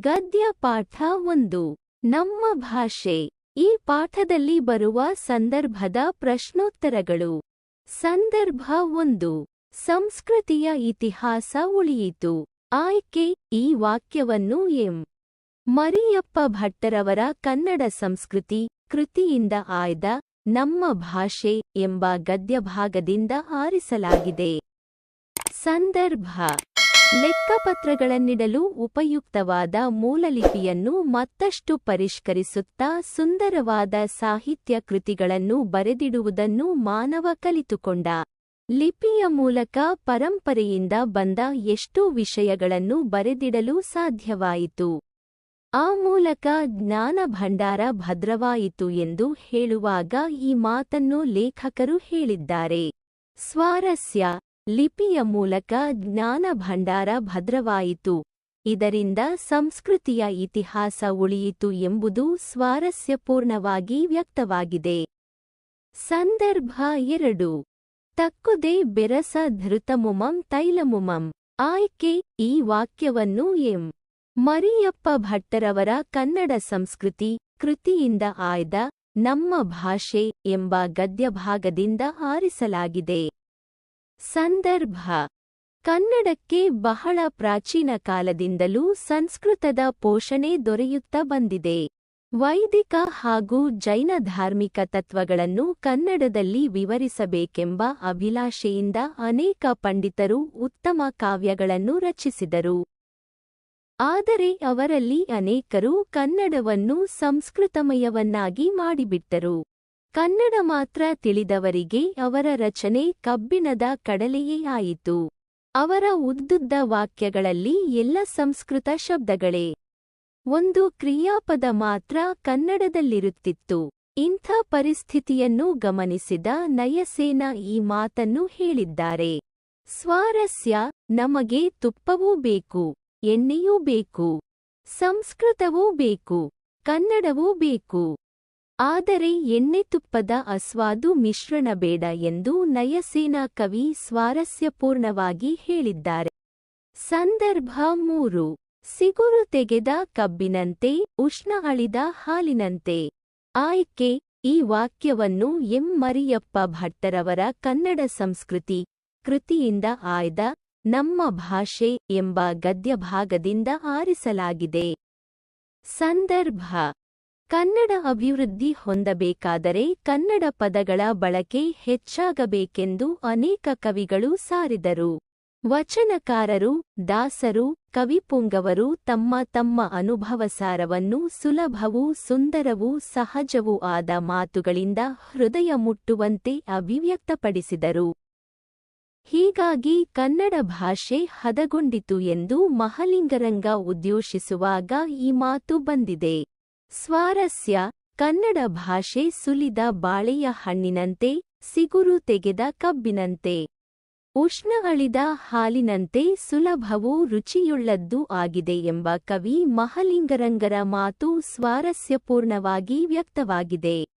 ಗದ್ಯ ಪಾಠ ಒಂದು. ನಮ್ಮ ಭಾಷೆ. ಈ ಪಾಠದಲ್ಲಿ ಬರುವ ಸಂದರ್ಭದ ಪ್ರಶ್ನೋತ್ತರಗಳು. ಸಂದರ್ಭ ಒಂದು. ಸಂಸ್ಕೃತಿಯ ಇತಿಹಾಸ ಉಳಿಯಿತು. ಆಯ್ಕೆ. ಈ ವಾಕ್ಯವನ್ನು ಎಂ. ಮರಿಯಪ್ಪ ಭಟ್ಟರವರ ಕನ್ನಡ ಸಂಸ್ಕೃತಿ ಕೃತಿಯಿಂದ ಆಯ್ದ ನಮ್ಮ ಭಾಷೆ ಎಂಬ ಗದ್ಯಭಾಗದಿಂದ ಆರಿಸಲಾಗಿದೆ. ಸಂದರ್ಭ. ಲೆಕ್ಕಪತ್ರಗಳನ್ನಿಡಲು ಉಪಯುಕ್ತವಾದ ಮೂಲಲಿಪಿಯನ್ನು ಮತ್ತಷ್ಟು ಪರಿಷ್ಕರಿಸುತ್ತಾ ಸುಂದರವಾದ ಸಾಹಿತ್ಯ ಕೃತಿಗಳನ್ನು ಬರೆದಿಡುವುದನ್ನು ಮಾನವ ಕಲಿತುಕೊಂಡ. ಲಿಪಿಯ ಮೂಲಕ ಪರಂಪರೆಯಿಂದ ಬಂದ ಎಷ್ಟೋ ವಿಷಯಗಳನ್ನು ಬರೆದಿಡಲು ಸಾಧ್ಯವಾಯಿತು. ಆ ಮೂಲಕ ಜ್ಞಾನ ಭಂಡಾರ ಭದ್ರವಾಯಿತು ಎಂದು ಹೇಳುವಾಗ ಈ ಮಾತನ್ನು ಲೇಖಕರು ಹೇಳಿದ್ದಾರೆ. ಸ್ವಾರಸ್ಯ ಲಿಪಿಯ ಮೂಲಕ ಜ್ಞಾನ ಭಂಡಾರ ಭದ್ರವಾಯಿತು. ಇದರಿಂದ ಸಂಸ್ಕೃತಿಯ ಇತಿಹಾಸ ಉಳಿಯಿತು ಎಂಬುದು ಸ್ವಾರಸ್ಯಪೂರ್ಣವಾಗಿ ವ್ಯಕ್ತವಾಗಿದೆ. ಸಂದರ್ಭ ಎರಡು. ತಕ್ಕುದೇ ಬೆರಸ ಧೃತಮುಮಂ ತೈಲಮುಮಂ. ಆಯ್ಕೆ ಈ ವಾಕ್ಯವನ್ನು ಎಂ. ಮರಿಯಪ್ಪ ಭಟ್ಟರವರ ಕನ್ನಡ ಸಂಸ್ಕೃತಿ ಕೃತಿಯಿಂದ ಆಯ್ದ ನಮ್ಮ ಭಾಷೆ ಎಂಬ ಗದ್ಯಭಾಗದಿಂದ ಆರಿಸಲಾಗಿದೆ. ಸಂದರ್ಭ. ಕನ್ನಡಕ್ಕೆ ಬಹಳ ಪ್ರಾಚೀನ ಕಾಲದಿಂದಲೂ ಸಂಸ್ಕೃತದ ಪೋಷಣೆ ದೊರೆಯುತ್ತಾ ಬಂದಿದೆ. ವೈದಿಕ ಹಾಗೂ ಜೈನ ಧಾರ್ಮಿಕ ತತ್ವಗಳನ್ನು ಕನ್ನಡದಲ್ಲಿ ವಿವರಿಸಬೇಕೆಂಬ ಅಭಿಲಾಷೆಯಿಂದ ಅನೇಕ ಪಂಡಿತರು ಉತ್ತಮ ಕಾವ್ಯಗಳನ್ನು ರಚಿಸಿದರು. ಆದರೆ ಅವರಲ್ಲಿ ಅನೇಕರು ಕನ್ನಡವನ್ನು ಸಂಸ್ಕೃತಮಯವನ್ನಾಗಿ ಮಾಡಿಬಿಟ್ಟರು. ಕನ್ನಡ ಮಾತ್ರ ತಿಳಿದವರಿಗೆ ಅವರ ರಚನೆ ಕಬ್ಬಿಣದ ಕಡಲೆಯೇ ಆಯಿತು. ಅವರ ಉದ್ದುದ್ದ ವಾಕ್ಯಗಳಲ್ಲಿ ಎಲ್ಲ ಸಂಸ್ಕೃತ ಶಬ್ದಗಳೇ. ಒಂದು ಕ್ರಿಯಾಪದ ಮಾತ್ರ ಕನ್ನಡದಲ್ಲಿರುತ್ತಿತ್ತು. ಇಂಥ ಪರಿಸ್ಥಿತಿಯನ್ನು ಗಮನಿಸಿದ ನಯಸೇನ ಈ ಮಾತನ್ನು ಹೇಳಿದ್ದಾರೆ. ಸ್ವಾರಸ್ಯ, ನಮಗೆ ತುಪ್ಪವೂ ಬೇಕು, ಎಣ್ಣೆಯೂ ಬೇಕು, ಸಂಸ್ಕೃತವೂ ಬೇಕು, ಕನ್ನಡವೂ ಬೇಕು. ಆದರೆ ಎಣ್ಣೆ ತುಪ್ಪದ ಅಸ್ವಾದು ಮಿಶ್ರಣ ಬೇಡ ಎಂದು ನಯಸೇನಾ ಕವಿ ಸ್ವಾರಸ್ಯಪೂರ್ಣವಾಗಿ ಹೇಳಿದ್ದಾರೆ. ಸಂದರ್ಭ ಮೂರು. ಸಿಗುರು ತೆಗೆದ ಕಬ್ಬಿನಂತೆ, ಉಷ್ಣ ಅಳಿದ ಹಾಲಿನಂತೆ. ಆಯ್ಕೆ, ಈ ವಾಕ್ಯವನ್ನು ಎಂ. ಮರಿಯಪ್ಪ ಭಟ್ಟರವರ ಕನ್ನಡ ಸಂಸ್ಕೃತಿ ಕೃತಿಯಿಂದ ಆಯ್ದ ನಮ್ಮ ಭಾಷೆ ಎಂಬ ಗದ್ಯಭಾಗದಿಂದ ಆರಿಸಲಾಗಿದೆ. ಸಂದರ್ಭ ಕನ್ನಡ ಅಭಿವೃದ್ಧಿ ಹೊಂದಬೇಕಾದರೆ ಕನ್ನಡ ಪದಗಳ ಬಳಕೆ ಹೆಚ್ಚಾಗಬೇಕೆಂದು ಅನೇಕ ಕವಿಗಳು ಸಾರಿದರು. ವಚನಕಾರರು, ದಾಸರು, ಕವಿಪುಂಗವರು ತಮ್ಮ ತಮ್ಮ ಅನುಭವಸಾರವನ್ನು ಸುಲಭವೂ ಸುಂದರವೂ ಸಹಜವೂ ಆದ ಮಾತುಗಳಿಂದ ಹೃದಯ ಮುಟ್ಟುವಂತೆ ಅಭಿವ್ಯಕ್ತಪಡಿಸಿದರು. ಹೀಗಾಗಿ ಕನ್ನಡ ಭಾಷೆ ಹದಗೊಂಡಿತು ಎಂದು ಮಹಲಿಂಗರಂಗ ಉದ್ಯೋಷಿಸುವಾಗ ಈ ಮಾತು ಬಂದಿದೆ. ಸ್ವಾರಸ್ಯ ಕನ್ನಡ ಭಾಷೆ ಸುಲಿದ ಬಾಳೆಯ ಹಣ್ಣಿನಂತೆ, ಸಿಗುರು ತೆಗೆದ ಕಬ್ಬಿನಂತೆ. ಉಷ್ಣಗಳಿದ ಹಾಲಿನಂತೆ ಸುಲಭವೂ ರುಚಿಯುಳ್ಳದ್ದೂ ಆಗಿದೆ ಎಂಬ ಕವಿ ಮಹಲಿಂಗರಂಗರ ಮಾತು ಸ್ವಾರಸ್ಯಪೂರ್ಣವಾಗಿ ವ್ಯಕ್ತವಾಗಿದೆ.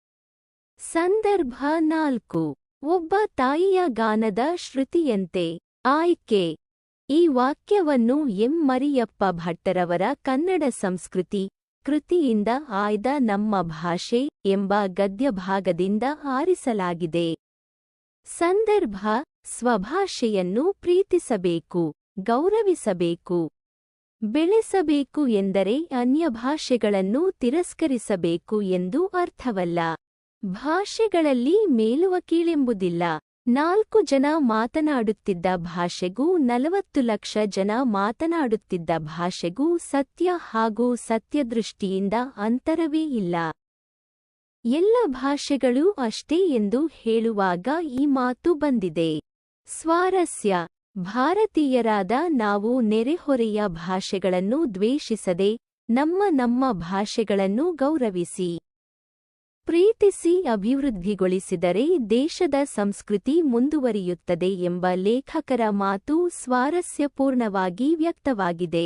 ಸಂದರ್ಭ ನಾಲ್ಕು. ಒಬ್ಬ ತಾಯಿಯ ಗಾನದ ಶ್ರುತಿಯಂತೆ. ಆಯ್ಕೆ. ಈ ವಾಕ್ಯವನ್ನು ಎಂ. ಮರಿಯಪ್ಪ ಭಟ್ಟರವರ ಕನ್ನಡ ಸಂಸ್ಕೃತಿ ಕೃತಿಯಿಂದ ಆಯ್ದ ನಮ್ಮ ಭಾಷೆ ಎಂಬ ಗದ್ಯಭಾಗದಿಂದ ಆರಿಸಲಾಗಿದೆ. ಸಂದರ್ಭ, ಸ್ವಭಾಷೆಯನ್ನು ಪ್ರೀತಿಸಬೇಕು, ಗೌರವಿಸಬೇಕು, ಬೆಳೆಸಬೇಕು ಎಂದರೆ ಅನ್ಯಭಾಷೆಗಳನ್ನು ತಿರಸ್ಕರಿಸಬೇಕು ಎಂದು ಅರ್ಥವಲ್ಲ. ಭಾಷೆಗಳಲ್ಲಿ ಮೇಲುವ ಕೀಳೆಂಬುದಿಲ್ಲ. ನಾಲ್ಕು ಜನ ಮಾತನಾಡುತ್ತಿದ್ದ ಭಾಷೆಗೂ ನಲವತ್ತು ಲಕ್ಷ ಜನ ಮಾತನಾಡುತ್ತಿದ್ದ ಭಾಷೆಗೂ ಸತ್ಯ ಹಾಗೂ ಸತ್ಯದೃಷ್ಟಿಯಿಂದ ಅಂತರವೇ ಇಲ್ಲ. ಎಲ್ಲ ಭಾಷೆಗಳೂ ಅಷ್ಟೇ ಎಂದು ಹೇಳುವಾಗ ಈ ಮಾತು ಬಂದಿದೆ. ಸ್ವಾರಸ್ಯ. ಭಾರತೀಯರಾದ ನಾವು ನೆರೆಹೊರೆಯ ಭಾಷೆಗಳನ್ನು ದ್ವೇಷಿಸದೆ ನಮ್ಮ ನಮ್ಮ ಭಾಷೆಗಳನ್ನು ಗೌರವಿಸಿ. ಪ್ರೀತಿಸಿ ಅಭಿವೃದ್ಧಿಗೊಳಿಸಿದರೆ ದೇಶದ ಸಂಸ್ಕೃತಿ ಮುಂದುವರಿಯುತ್ತದೆ ಎಂಬ ಲೇಖಕರ ಮಾತು ಸ್ವಾರಸ್ಯಪೂರ್ಣವಾಗಿ ವ್ಯಕ್ತವಾಗಿದೆ.